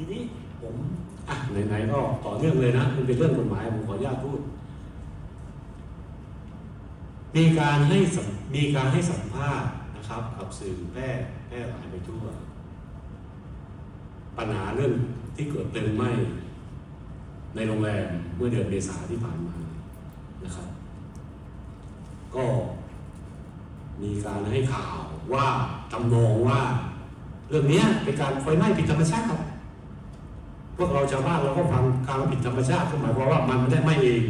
ทีนี้ผมอะไหนๆก็ต่อเนื่องเลยนะ มันเป็นเรื่องกฎหมายผมขออนุญาตพูด มีการให้มีการให้สัมภาษณ์นะครับ กับสื่อแพร่แพร่หลายไปทั่ว ปัญหาเรื่องที่เกิดเพลิงไหม้ในโรงแรมเมื่อเดือนเมษาที่ผ่านมานะครับ ก็มีการให้ข่าวว่าทำนองว่า เรื่องนี้เป็นการไฟไหม้ผิดธรรมชาติครับ วกเราชาวบ้านเราก็ฟังการผิดธรรมชาติหมายความว่ามันไม่ได้ไหม้เอง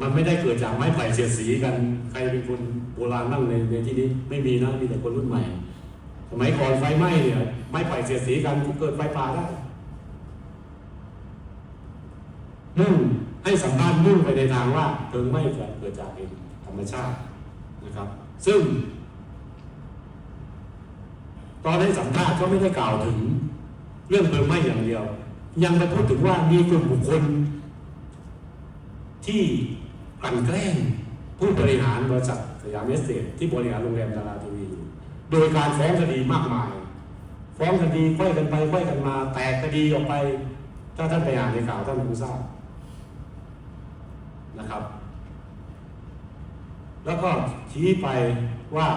มันไม่ได้เกิดจากไม้ไผ่เสียดสีกัน ใครเป็นคนโบราณนั่งในในที่นี้ไม่มีนะมีแต่คนรุ่นใหม่ สมัยก่อนไฟไหม้เนี่ยไม้ไผ่เสียดสีกันเกิดไฟป่าได้มุ่งให้สัมภาษณ์มุ่งไปในทางว่าเพลิงไหม้เกิดจากธรรมชาตินะครับ ซึ่งตอนให้สัมภาษณ์ก็ไม่ได้กล่าวถึงเรื่องเพลิงไหม้อย่างเดียว ยังไปพูดถึงว่ามีกลุ่มบุคคล ที่กลั่นแกล้งผู้บริหารบริษัทสยามเอสเตทที่บริหารโรงแรมดาราทีวีโดยการฟ้องคดีมากมาย ฟ้องคดีค่อยกันไปค่อยกันมา แตกคดีออกไป ถ้าท่านไปอ่านในข่าวท่านคงทราบนะครับ แล้วก็ชี้ไปว่า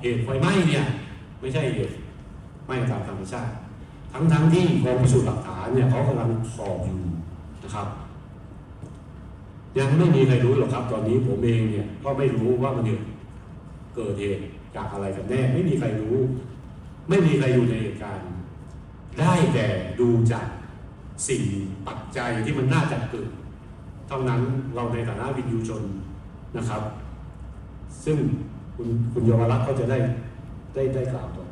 เหตุไฟไหม้เนี่ย ไม่ใช่เหตุไหม้ตามธรรมชาติ ทั้งทั้งๆที่กองพิสูจน์หลักฐานเนี่ยเขากำลังสอบอยู่นะครับ ยังไม่มีใครรู้หรอกครับ ตอนนี้ผมเองเนี่ยก็ไม่รู้ว่ามันเกิดเหตุจากอะไรกันแน่ ไม่มีใครรู้ ไม่มีใครอยู่ในเหตุการณ์ได้แต่ดูจากสิ่งปัจจัยที่มันน่าจะเกิดเท่านั้นเราในฐานะวินยูชนนะครับ ซึ่งคุณคุณเยาวรักษ์ก็จะได้ได้ได้กล่าวต่อ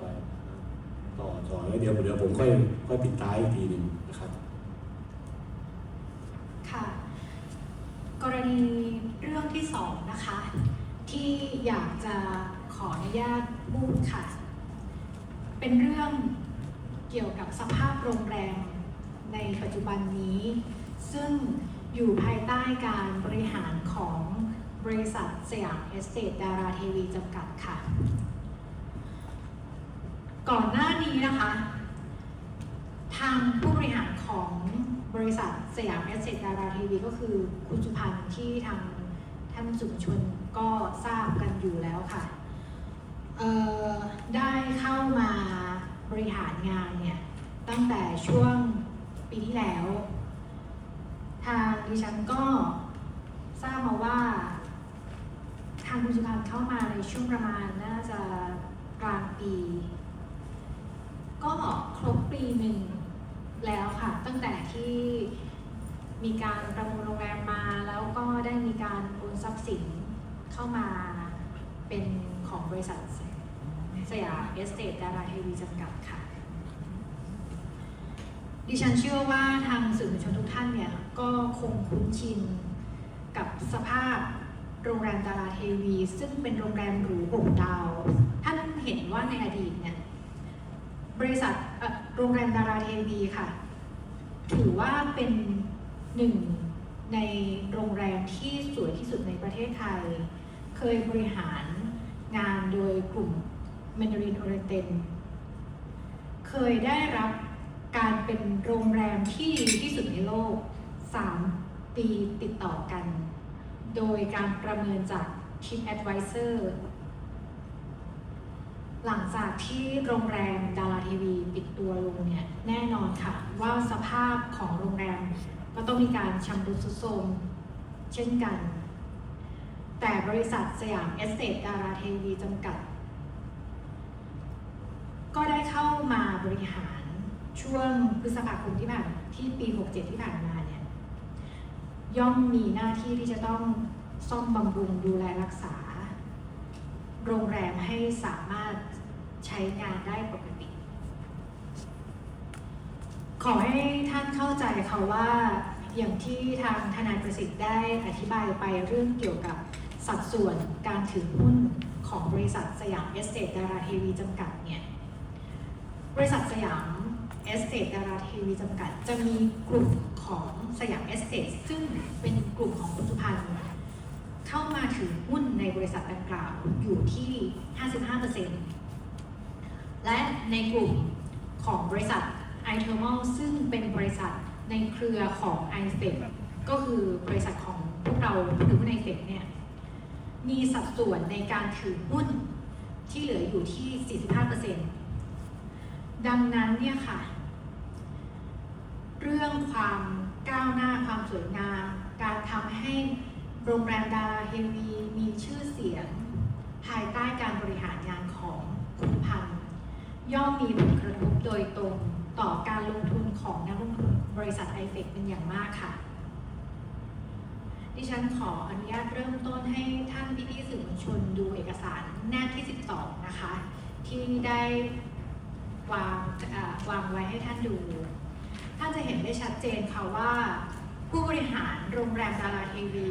ไปต่อต่อแล้วเดี๋ยวเดี๋ยวผมค่อยค่อยปิดท้ายอีกทีหนึ่งนะครับ ค่ะ กรณีเรื่องที่สองนะคะ ที่อยากจะขออนุญาตพูดค่ะ เป็นเรื่องเกี่ยวกับสภาพโรงแรมในปัจจุบันนี้ ซึ่งอยู่ภายใต้การบริหารของบริษัทสยามเอสเตทดาราเทวีจำกัดค่ะ ก่อนหน้านี้นะคะ ทางผู้บริหารของบริษัทสยามแอสเซทดาราทีวีก็คือคุณสุพันธ์ที่ทางท่านสุชนก็ทราบกันอยู่แล้วค่ะได้เข้ามาบริหารงานเนี่ย ตั้งแต่ช่วงปีที่แล้ว ทางดิฉันก็ทราบมาว่า ทางคุณสุพันธ์เข้ามาในช่วงประมาณน่าจะกลางปี ก็ครบปีหนึ่งแล้วค่ะ ตั้งแต่ที่มีการประมูลโรงแรมมา แล้วก็ได้มีการโอนทรัพย์สินเข้ามาเป็นของบริษัทสยามเอสเตทดาราเทวีจำกัดค่ะ ดิฉันเชื่อว่าทางสื่อมวลชนทุกท่านเนี่ย ก็คงคุ้นชินกับสภาพโรงแรมดาราเทวี ซึ่งเป็นโรงแรมหรูหกดาว ท่านเห็นว่าในอดีตเนี่ย บริษัทโรงแรมดาราเทวีค่ะ ถือว่าเป็นหนึ่งในโรงแรมที่สวยที่สุดในประเทศไทย เคยบริหารงานโดยกลุ่ม Mandarin Oriental เคยได้รับการเป็นโรงแรมที่ดีที่สุดในโลก 3 ปีติดต่อกัน โดยการประเมินจาก Tip Advisor หลังจากที่โรงแรมดาราทีวีปิดตัวลงเนี่ยแน่นอนค่ะ ว่าสภาพของโรงแรมก็ต้องมีการชำรุดทรุดโทรมเช่นกัน แต่บริษัทสยามเอสเตทดาราทีวีจำกัด ก็ได้เข้ามาบริหารช่วงพฤษภาคมที่ผ่านที่ปี 67 ที่ผ่านมาเนี่ยย่อมมีหน้าที่ที่จะต้องซ่อมบำรุงดูแลรักษา โรงแรมให้สามารถ ใช้งานได้ปกติ ขอให้ท่านเข้าใจค่ะว่าอย่างที่ทางทนายประสิทธิ์ได้อธิบายไปเรื่องเกี่ยวกับสัดส่วนการถือหุ้นของบริษัทสยามเอสเตดาราเทวีจำกัดเนี่ย บริษัทสยามเอสเตดาราเทวีจำกัด จะมีกลุ่มของสยามเอสเตทซึ่งเป็นกลุ่มของคุณสุพันธ์เข้ามาถือหุ้นในบริษัทดังกล่าวอยู่ที่ 55% และในกลุ่มของบริษัท i t h e r m a l ซึ่งเป็นบริษัทในเครือของ i f e c ก็คือบริษัทของพวกเราผู้ถือหุ้น i f e c เนี่ยมีสัดส่วนในการถือหุ้นที่เหลืออยู่ที่ 45%ดังนั้นเนี่ยค่ะ เรื่องความก้าวหน้าความสวยงาม การทำให้โรงแรมดาราเฮวีมีชื่อเสียง ภายใต้การบริหารงานของ ย่อมมีผลกระทบโดยตรงต่อการลงทุนของนักลงทุนบริษัทไอเฟกเป็นอย่างมากค่ะ ดิฉันขออนุญาตเริ่มต้นให้ท่านพี่ๆสื่อมวลชนดูเอกสารแนบที่ 12 นะคะ ที่ได้วางวางไว้ให้ท่านดู ท่านจะเห็นได้ชัดเจนค่ะว่า ผู้บริหารโรงแรมดาราเทวี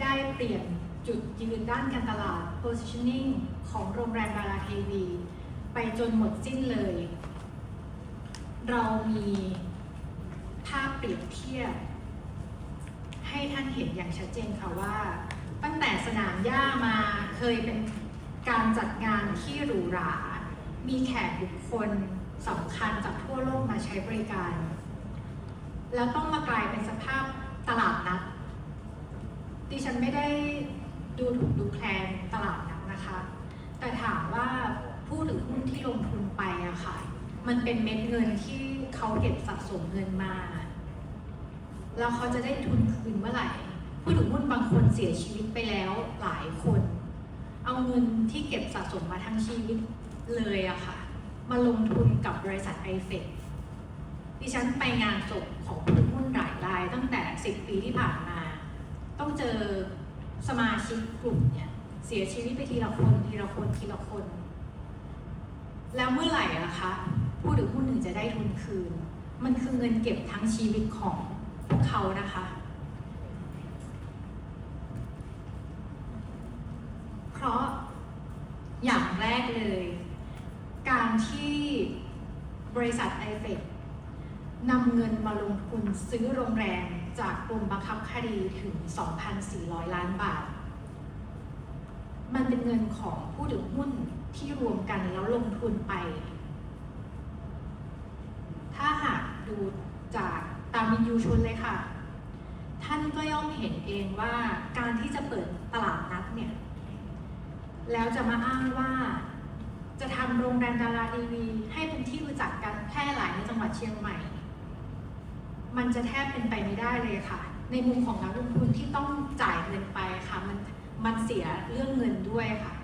ได้เปลี่ยนจุดยืนด้านการตลาด positioning ของโรงแรมดาราเทวี ไปจนหมดสิ้นเลย เรามีภาพเปรียบเทียบ ให้ท่านเห็นอย่างชัดเจนค่ะว่า ตั้งแต่สนามหญ้ามาเคยเป็นการจัดงานที่หรูหรา มีแขกบุคคลสำคัญจากทั่วโลกมาใช้บริการ แล้วต้องมากลายเป็นสภาพตลาดนัดดิฉันไม่ได้ดูถูกดูแคลนตลาดนัดนะคะ แต่ถามว่า ผู้ถือหุ้นที่ลงทุนไปอะค่ะ มันเป็นเม็ดเงินที่เขาเก็บสะสมเงินมา แล้วเขาจะได้ทุนคืนเมื่อไหร่ ผู้ถือหุ้นบางคนเสียชีวิตไปแล้วหลายคน เอาเงินที่เก็บสะสมมาทั้งชีวิตเลยอะค่ะ มาลงทุนกับบริษัทไอเฟกดิฉันไปงานศพของผู้ถือหุ้นหลายรายตั้งแต่ 10 ปีที่ผ่านมา ต้องเจอสมาชิกกลุ่มเนี่ยเสียชีวิตไปทีละคนทีละคนทีละคน แล้วเมื่อไหร่อะคะ ผู้ถือหุ้นถึงจะได้ทุนคืน มันคือเงินเก็บทั้งชีวิตของพวกเขานะคะ เพราะอย่างแรกเลย การที่บริษัทไอเฟกนำเงินมาลงทุนซื้อโรงแรมจากกรมบังคับคดีถึง 2,400 ล้านบาท มันเป็นเงินของผู้ถือหุ้น ที่รวมกันแล้วลงทุนไป ถ้าหากดูจากตามวินยูชนเลยค่ะ ท่านก็ย่อมเห็นเองว่าการที่จะเปิดตลาดนัดเนี่ย แล้วจะมาอ้างว่าจะทำโรงแรมดาราทีวี ให้เป็นที่รู้จักกันแพร่หลายในจังหวัดเชียงใหม่ มันจะแทบเป็นไปไม่ได้เลยค่ะ ในมุมของนักลงทุนที่ต้องจ่ายเงินไปค่ะ มันมันเสียเรื่องเงินด้วยค่ะ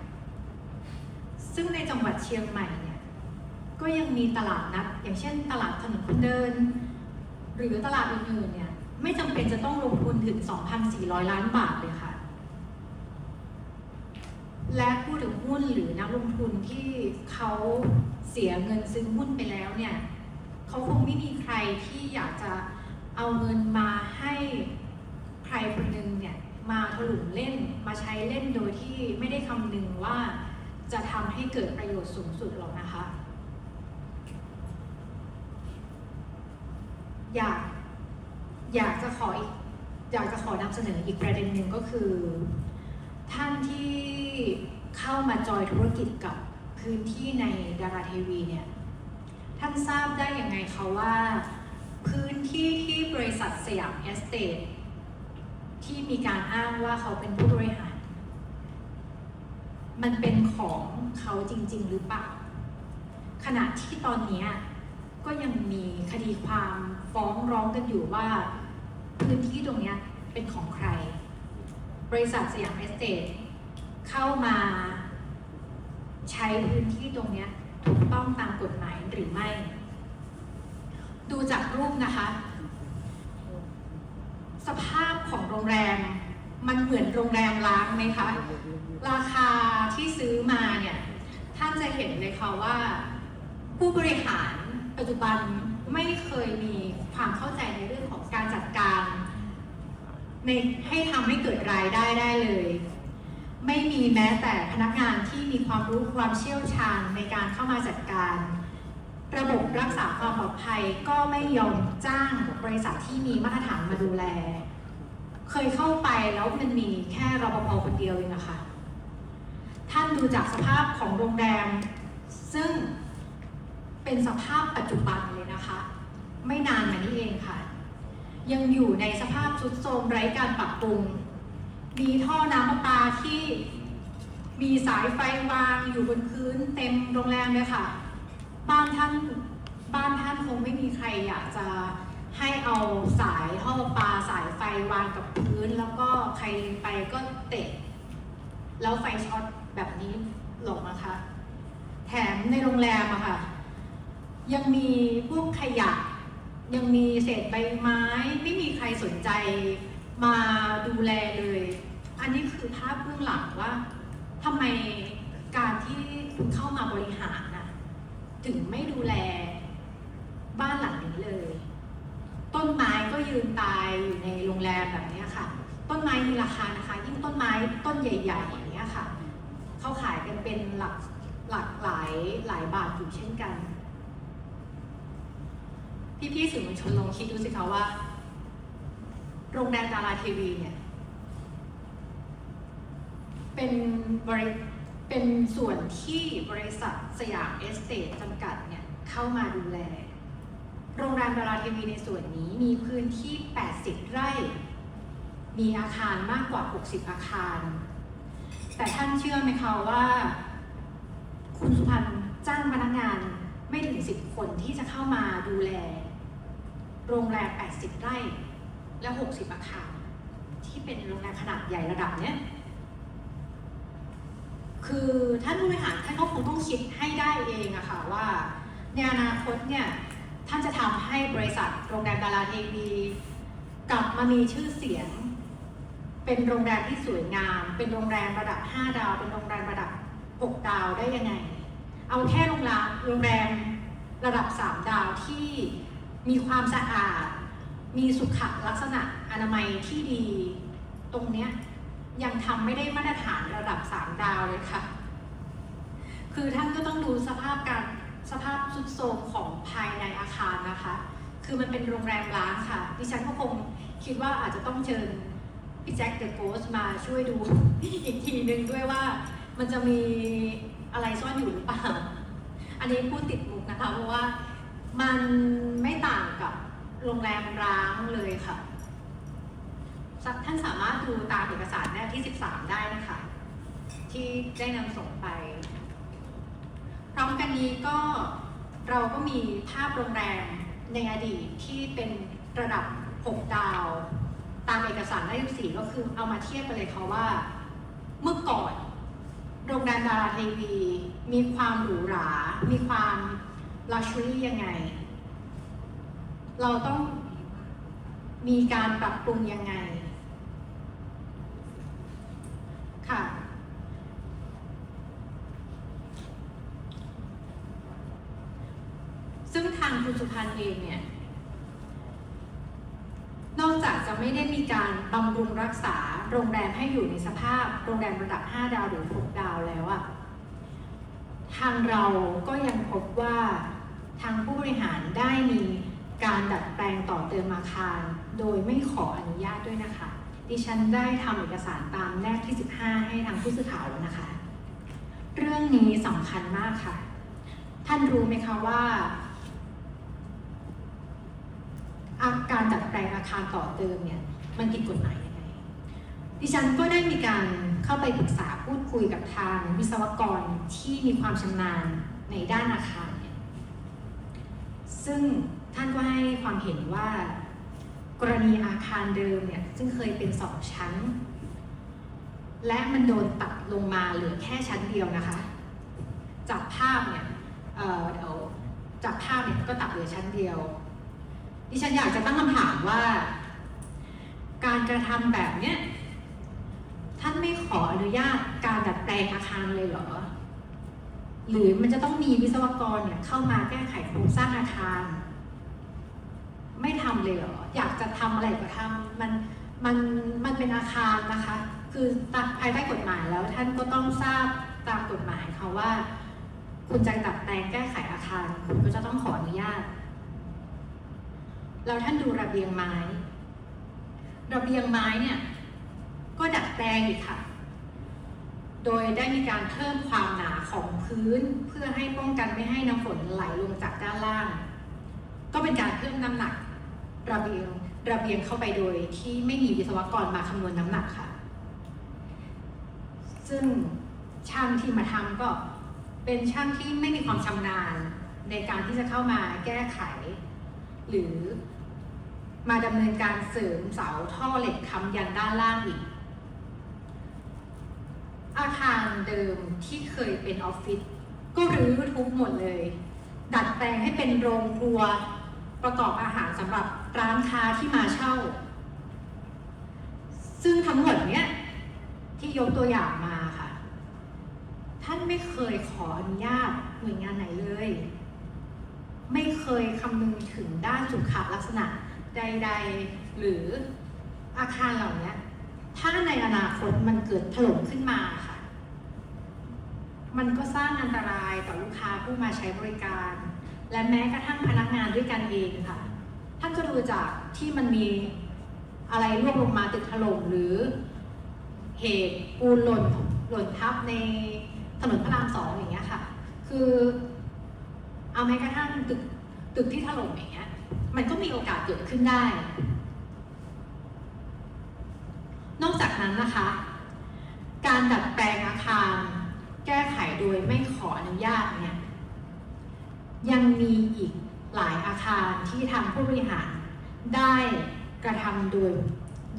ซึ่งในจังหวัดเชียงใหม่เนี่ยก็ยังมีตลาดนัดอย่างเช่น ตลาดถนนคนเดิน หรือตลาดอื่นๆเนี่ยไม่จำเป็นจะต้องลงทุนถึง 2,400 ล้านบาทเลยค่ะ และผู้ถือหุ้นหรือนักลงทุนที่เขาเสียเงินซื้อหุ้นไปแล้วเนี่ยเขาคงไม่มีใครที่อยากจะเอาเงินมาให้ใครคนหนึ่งเนี่ยมาถลุงเล่นมาใช้เล่นโดยที่ไม่ได้คำนึงว่า จะทำให้เกิดประโยชน์สูงสุดหรอกนะคะ อยากอยากจะขออีกอยากจะขอนำเสนออีกประเด็นหนึ่งก็คือ ท่านที่เข้ามาจอยธุรกิจกับพื้นที่ในดาราทีวีเนี่ยท่านทราบได้ยังไงคะว่า พื้นที่ที่บริษัทสยามเอสเตทที่มีการอ้างว่าเขาเป็นผู้บริหาร มันเป็นของเขาจริง ๆ หรือเปล่า ขณะที่ตอนนี้ก็ยังมีคดีความฟ้องร้องกันอยู่ว่า พื้นที่ตรงนี้เป็นของใคร บริษัทสยามเอสเตทเข้ามาใช้พื้นที่ตรงนี้ถูกต้องตามกฎหมายหรือไม่ ดูจากรูปนะคะ สภาพของโรงแรม มันเหมือนโรงแรมล้างไหมคะ ราคาที่ซื้อมาเนี่ยท่านจะเห็นเลยค่ะว่า ผู้บริหารปัจจุบันไม่เคยมีความเข้าใจในเรื่องของการจัดการในให้ทำให้เกิดรายได้ได้เลย ไม่มีแม้แต่พนักงานที่มีความรู้ความเชี่ยวชาญในการเข้ามาจัดการ ระบบรักษาความปลอดภัยก็ไม่ยอมจ้างบริษัทที่มีมาตรฐานมาดูแล เคยเข้าไปแล้วมันมีแค่รปภคนเดียวเองอะค่ะท่านดูจากสภาพของโรงแรม ซึ่งเป็นสภาพปัจจุบันเลยนะคะ ไม่นานมานี้เองค่ะ ยังอยู่ในสภาพทรุดโทรมไร้การปรับปรุง มีท่อน้ำประปาที่มีสายไฟวางอยู่บนพื้นเต็มโรงแรมเลยค่ะ บ้านท่านบ้านท่านคงไม่มีใครอยากจะ ให้เอาสายท่อประปาสายไฟวางกับพื้น แล้วก็ใครไปก็เตะ แล้วไฟช็อตแบบนี้หลงนะคะ แถมในโรงแรมอะค่ะ ยังมีพวกขยะ ยังมีเศษใบไม้ ไม่มีใครสนใจมาดูแลเลย อันนี้คือภาพเบื้องหลังว่าทำไมการที่คุณเข้ามาบริหารนะถึงไม่ดูแลบ้านหลังนี้เลย ต้นไม้ก็ยืนตายอยู่ในโรงแรมแบบนี้ค่ะ ต้นไม้มีราคานะคะ ยิ่งต้นไม้ต้นใหญ่ๆอย่างนี้ค่ะเขาขายกันเป็นหลักหลักหลายหลายบาทอยู่เช่นกัน พี่ๆสื่อมวลชนลองคิดดูสิคะว่า โรงแรมดาราทีวีเนี่ย เป็นบริเป็นส่วนที่บริษัทสยามเอสเตทจำกัดเนี่ย เข้ามาดูแล โรงแรมดาราทีวีในส่วนนี้มีพื้นที่ 80 ไร่ มีอาคารมากกว่า 60 อาคาร แต่ท่านเชื่อไหมคะว่า คุณสุพันธ์จ้างพนักงานไม่ถึง 10 คนที่จะเข้ามาดูแล โรงแรม 80 ไร่ และ 60 อาคาร ที่เป็นโรงแรมขนาดใหญ่ระดับเนี้ยคือท่านผู้บริหารท่านก็คงต้องคิดให้ได้เองอะค่ะว่าในอนาคตเนี่ย ท่านจะทำให้บริษัทโรงแรมดาราทีวีกลับมามีชื่อเสียง เป็นโรงแรมที่สวยงาม เป็นโรงแรมระดับ 5 ดาว เป็นโรงแรมระดับ 6 ดาวได้ยังไง เอาแค่โรงแรมโรงแรมระดับ 3 ดาวที่มีความสะอาด มีสุขลักษณะอนามัยที่ดี ตรงเนี้ยยังทำไม่ได้มาตรฐานระดับ 3 ดาวเลยค่ะ คือท่านก็ต้องดูสภาพการ สภาพสุดโทรมของภายในอาคารนะคะ คือมันเป็นโรงแรมร้างค่ะ ดิฉันก็คงคิดว่าอาจจะต้องเชิญพี่แจ็คเดอะโกสมาช่วยดู อีกทีนึงด้วยว่ามันจะมีอะไรซ่อนอยู่หรือเปล่า อันนี้พูดติดมุกนะคะ เพราะว่ามันไม่ต่างกับโรงแรมร้างเลยค่ะ ท่านสามารถดูตามเอกสารแนบที่ 13 ได้นะคะ ที่ได้นำส่งไป นี้ก็เราก็มีภาพโรงแรมในอดีตที่เป็นระดับ 6 ดาว ตามเอกสารหน้า24ก็คือเอามาเทียบกันเลยค่ะว่า เมื่อก่อนโรงแรมดาราทีวี มีความหรูหรา มีความลักชัวรี่ยังไง เราต้องมีการปรับปรุงยังไง ค่ะ ซึ่ง สุพันธ์เองเนี่ย นอกจากจะไม่ได้มีการบำรุงรักษาโรงแรมให้อยู่ในสภาพ โรงแรมระดับ 5 ดาวหรือ 6 ดาวแล้วอะทางเราก็ยังพบว่าทางผู้บริหารได้มีการดัดแปลงต่อเติมอาคาร โดยไม่ขออนุญาตด้วยนะคะ ดิฉันได้ทำเอกสารตามแนบที่ 15 ให้ทางผู้สื่อข่าวแล้วนะคะ เรื่องนี้สำคัญมากค่ะ ท่านรู้ไหมคะว่า การดัดแปลงอาคารต่อเติมเนี่ยมันผิดกฎหมายยังไง ดิฉันก็ได้มีการเข้าไปปรึกษาพูดคุยกับทางวิศวกรที่มีความชำนาญในด้านอาคารเนี่ยซึ่งท่านก็ให้ความเห็นว่า กรณีอาคารเดิมเนี่ยซึ่งเคยเป็นสองชั้น และมันโดนตัดลงมาเหลือแค่ชั้นเดียวนะคะ จากภาพเนี่ยเออเดี๋ยวจากภาพเนี่ยก็ตัดเหลือชั้นเดียว ดิฉันอยากจะตั้งคำถามว่า การกระทำแบบเนี้ยท่านไม่ขออนุญาตการดัดแปลงอาคารเลยเหรอ หรือมันจะต้องมีวิศวกรเนี่ยเข้ามาแก้ไขโครงสร้างอาคาร ไม่ทำเลยเหรอ อยากจะทำอะไรก็ทำมันมันมันเป็นอาคารนะคะ คือตามภายใต้กฎหมายแล้วท่านก็ต้องทราบตามกฎหมายค่ะว่า คุณจะดัดแปลงแก้ไขอาคาร คุณก็จะต้องขออนุญาต แล้วท่านดูระเบียงไม้ ระเบียงไม้เนี่ยก็ดัดแปลงอีกค่ะ โดยได้มีการเพิ่มความหนาของพื้น เพื่อให้ป้องกันไม่ให้น้ำฝนไหลลงจากด้านล่าง ก็เป็นการเพิ่มน้ำหนัก ระเบียงระเบียงเข้าไปโดยที่ไม่มีวิศวกรมาคำนวณน้ำหนักค่ะ ซึ่งช่างที่มาทำก็เป็นช่างที่ไม่มีความชำนาญในการที่จะเข้ามาแก้ไข หรือ มาดำเนินการเสริมเสาท่อเหล็กค้ำยันด้านล่างอีก อาคารเดิมที่เคยเป็นออฟฟิศก็รื้อทุบหมดเลย ดัดแปลงให้เป็นโรงครัวประกอบอาหารสำหรับร้านค้าที่มาเช่า ซึ่งทั้งหมดเนี้ยที่ยกตัวอย่างมาค่ะ ท่านไม่เคยขออนุญาตหน่วยงานไหนเลย ไม่เคยคำนึงถึงด้านสุขลักษณะ ใด ๆ หรืออาคารเหล่านี้ถ้าในอนาคตมันเกิดถล่มขึ้นมาค่ะ มันก็สร้างอันตรายต่อลูกค้าผู้มาใช้บริการ และแม้กระทั่งพนักงานด้วยกันเองค่ะ ท่านก็ดูจากที่มันมีอะไรร่วงลงมาตึกถล่มหรือเหตุปูนหล่นหล่นทับในถนนพระรามสองอย่างเงี้ยค่ะ คือ เอาแม้กระทั่งตึกตึกที่ถล่มอย่างเงี้ย มันก็มีโอกาสเกิดขึ้นได้ นอกจากนั้นนะคะ การดัดแปลงอาคาร แก้ไขโดยไม่ขออนุญาตเนี่ย ยังมีอีกหลายอาคารที่ทางผู้บริหารได้กระทำโดย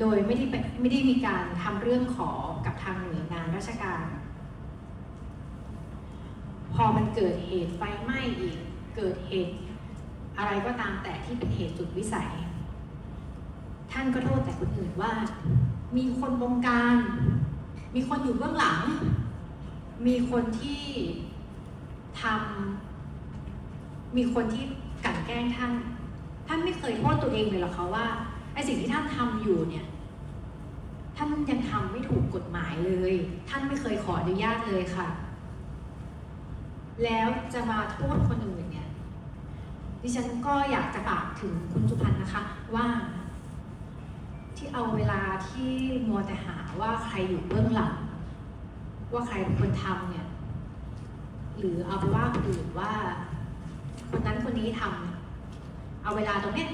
โดยไม่ได้ไม่ได้มีการทำเรื่องขอกับทางหน่วยงานราชการ พอมันเกิดเหตุไฟไหม้อีก เกิดเหตุ อะไรก็ตามแต่ที่เป็นเหตุสุดวิสัย ท่านก็โทษแต่คนอื่นว่า มีคนบงการ มีคนอยู่เบื้องหลัง มีคนที่ทำมีคนที่กลั่นแกล้งท่าน ท่านไม่เคยโทษตัวเองเลยหรอกคะว่าไอสิ่งที่ท่านทำอยู่เนี่ย ท่านยังทำไม่ถูกกฎหมายเลย ท่านไม่เคยขออนุญาตเลยค่ะ แล้วจะมาโทษคนอื่น ดิฉันก็อยากจะฝากถึงคุณสุพันธ์นะคะว่า ที่เอาเวลาที่มัวแต่หาว่าใครอยู่เบื้องหลัง ว่าใครเป็นคนทำเนี่ย หรือเอาไปว่าคนอื่นว่า คนนั้นคนนี้ทำเอาเวลาตรงเนี้ย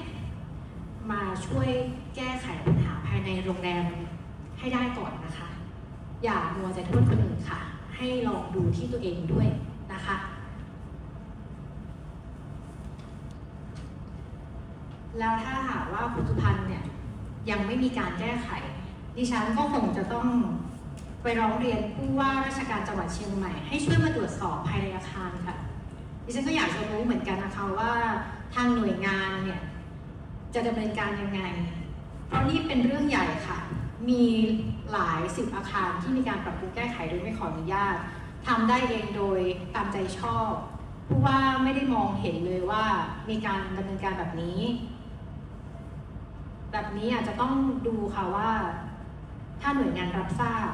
มาช่วยแก้ไขปัญหาภายในโรงแรมให้ได้ก่อนนะคะ อย่ามัวแต่โทษคนอื่นค่ะ ให้ลองดูที่ตัวเองด้วยนะคะ แล้วถ้าหากว่าคุณสุพันธ์เนี่ยยังไม่มีการแก้ไข ดิฉันก็คงจะต้องไปร้องเรียนผู้ว่าราชการจังหวัดเชียงใหม่ให้ช่วยมาตรวจสอบภายในอาคารค่ะ ดิฉันก็อยากจะรู้เหมือนกันนะคะว่าทางหน่วยงานเนี่ยจะดำเนินการยังไง เพราะนี่เป็นเรื่องใหญ่ค่ะ มีหลายสิบอาคารที่มีการปรับปรุงแก้ไขโดยไม่ขออนุญาตทำได้เองโดยตามใจชอบผู้ว่าไม่ได้มองเห็นเลยว่ามีการดำเนินการแบบนี้ แบบนี้อาจจะต้องดูค่ะว่า ถ้าหน่วยงานรับทราบ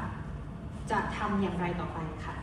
จะทำอย่างไรต่อไปค่ะ